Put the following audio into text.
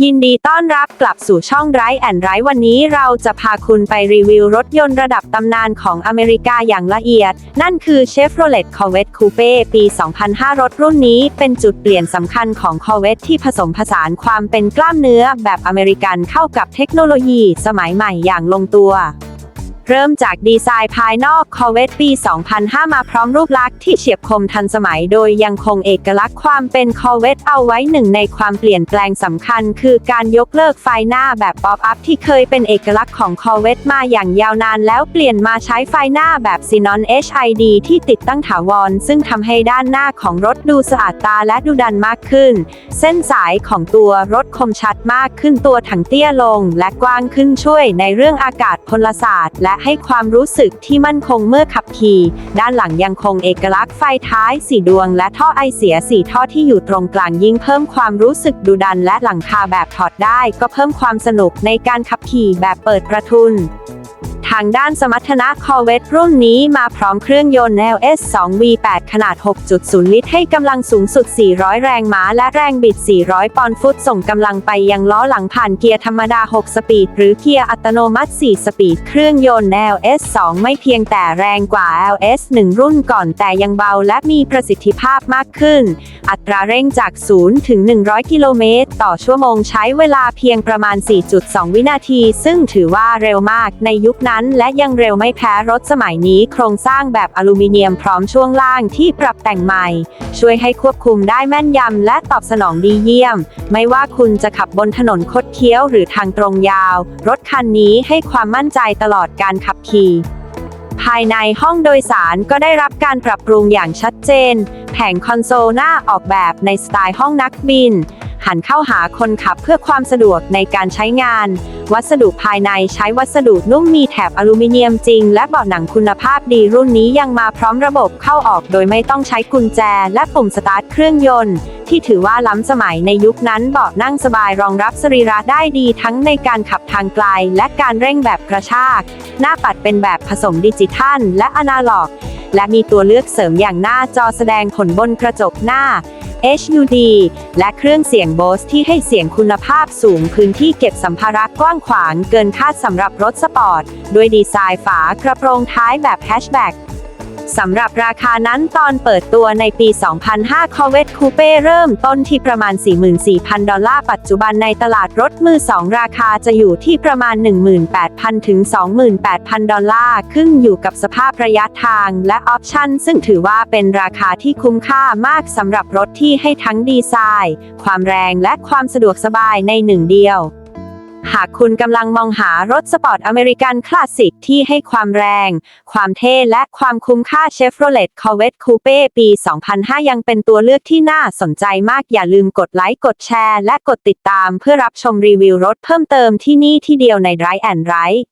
ยินดีต้อนรับกลับสู่ช่องไรแอนไรวันนี้เราจะพาคุณไปรีวิวรถยนต์ระดับตำนานของอเมริกาอย่างละเอียด นั่นคือ Chevrolet Corvette Coupe ปี 2005 รถรุ่นนี้เป็นจุดเปลี่ยนสำคัญของ Corvette ที่ผสมผสานความเป็นกล้ามเนื้อแบบอเมริกันเข้ากับเทคโนโลยีสมัยใหม่อย่างลงตัว เริ่มจากดีไซน์ภายนอก Corvette ปี 2005 มาพร้อมรูปลักษณ์ที่เฉียบคมทันสมัย โดยยังคงเอกลักษณ์ความเป็น Corvette เอาไว้หนึ่งในความเปลี่ยนแปลงสำคัญ คือการยกเลิกไฟหน้าแบบป๊อปอัพที่เคยเป็นเอกลักษณ์ของ Corvette มาอย่างยาวนาน แล้วเปลี่ยนมาใช้ไฟหน้าแบบ Xenon HID ที่ติดตั้งถาวร ซึ่งทำให้ด้านหน้าของรถดูสะอาดตาและดูดันมากขึ้น เส้นสายของตัวรถคมชัดมากขึ้นตัวถังเตี้ยลง และกว้างขึ้นช่วยในเรื่องอากาศพลศาสตร์และให้ความรู้สึกที่มั่นคงเมื่อขับขี่ ด้านหลังยังคงเอกลักษณ์ไฟท้ายสีดวง และท่อไอเสียสีท่อที่อยู่ตรงกลางยิ่งเพิ่มความรู้สึกดุดันและหลังคาแบบถอดได้ ก็เพิ่มความสนุกในการขับขี่แบบเปิดประทุน ทางด้านสมรรถนะ Corvette รุ่นนี้มาพร้อมเครื่องยนต์ LS 2 V8 ขนาด 6.0 ลิตร ให้กำลังสูงสุด 400 แรงม้า และแรงบิด 400 ปอนด์ฟุต ส่งกำลังไปยังล้อหลังผ่านเกียร์ธรรมดา 6 สปีด หรือเกียร์อัตโนมัติ 4 สปีด เครื่องยนต์ LS 2 ไม่เพียงแต่แรงกว่า LS 1 รุ่นก่อนแต่ยังเบาและมีประสิทธิภาพมากขึ้น อัตราเร่งจาก 0 ถึง 100 กิโลเมตร ต่อชั่วโมงใช้เวลาเพียงประมาณ 4.2 วินาที ซึ่งถือว่าเร็วมากในยุคนั้นและยังเร็วไม่แพ้รถสมัยนี้ โครงสร้างแบบอลูมิเนียมพร้อมช่วงล่างที่ปรับแต่งใหม่ ช่วยให้ควบคุมได้แม่นยำและตอบสนองดีเยี่ยม ไม่ว่าคุณจะขับบนถนนคดเคี้ยวหรือทางตรงยาว รถคันนี้ให้ความมั่นใจตลอดการขับขี่ภายในห้องโดยสารก็ได้รับการปรับปรุงอย่างชัดเจน แผงคอนโซลหน้าออกแบบในสไตล์ห้องนักบิน หันเข้าหาคนขับเพื่อความสะดวกในการใช้งาน วัสดุภายในใช้วัสดุนุ่มมีแถบอลูมิเนียมจริง และเบาะหนังคุณภาพดีรุ่นนี้ยังมาพร้อมระบบเข้าออกโดยไม่ต้องใช้กุญแจ และปุ่มสตาร์ทเครื่องยนต์ที่ถือว่าล้ำสมัยในยุคนั้นเบาะนั่งสบายรองรับสรีระได้ดีทั้งในการขับทางไกล และการเร่งแบบกระชาก หน้าปัดเป็นแบบผสมดิจิทัล และอนาล็อก และมีตัวเลือกเสริมอย่างหน้าจอแสดงผลบนกระจกหน้า HUD และเครื่องเสียง Bose ที่ให้เสียงคุณภาพสูงพื้นที่เก็บสัมภาระกว้างขวางเกินคาดสำหรับรถสปอร์ต ด้วยดีไซน์ฝากระโปรงท้ายแบบแฮชแบ็ก สำหรับราคานั้นตอนเปิดตัวในปี 2005 Corvette Coupe เริ่มต้นที่ประมาณ 44,000 ดอลลาร์ปัจจุบันในตลาดรถมือ 2 ราคาจะอยู่ที่ประมาณ 18,000 ถึง 28,000 ดอลลาร์ขึ้นอยู่กับสภาพระยะทางและออปชั่น ซึ่งถือว่าเป็นราคาที่คุ้มค่ามากสำหรับรถที่ให้ทั้งดีไซน์ ความแรงและความสะดวกสบายในหนึ่งเดียว หากคุณกำลังมองหารถสปอร์ตอเมริกันคลาสสิกที่ให้ความแรง ความเท่และความคุ้มค่าเชฟโรเลตคอเวตคูเป้ปี 2005 ยังเป็นตัวเลือกที่น่าสนใจมากอย่าลืมกดไลค์ กดแชร์ และกดติดตามเพื่อรับชมรีวิวรถเพิ่มเติมที่นี่ที่เดียวใน Drive and Ride